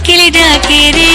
কোকিল ডাকে রে?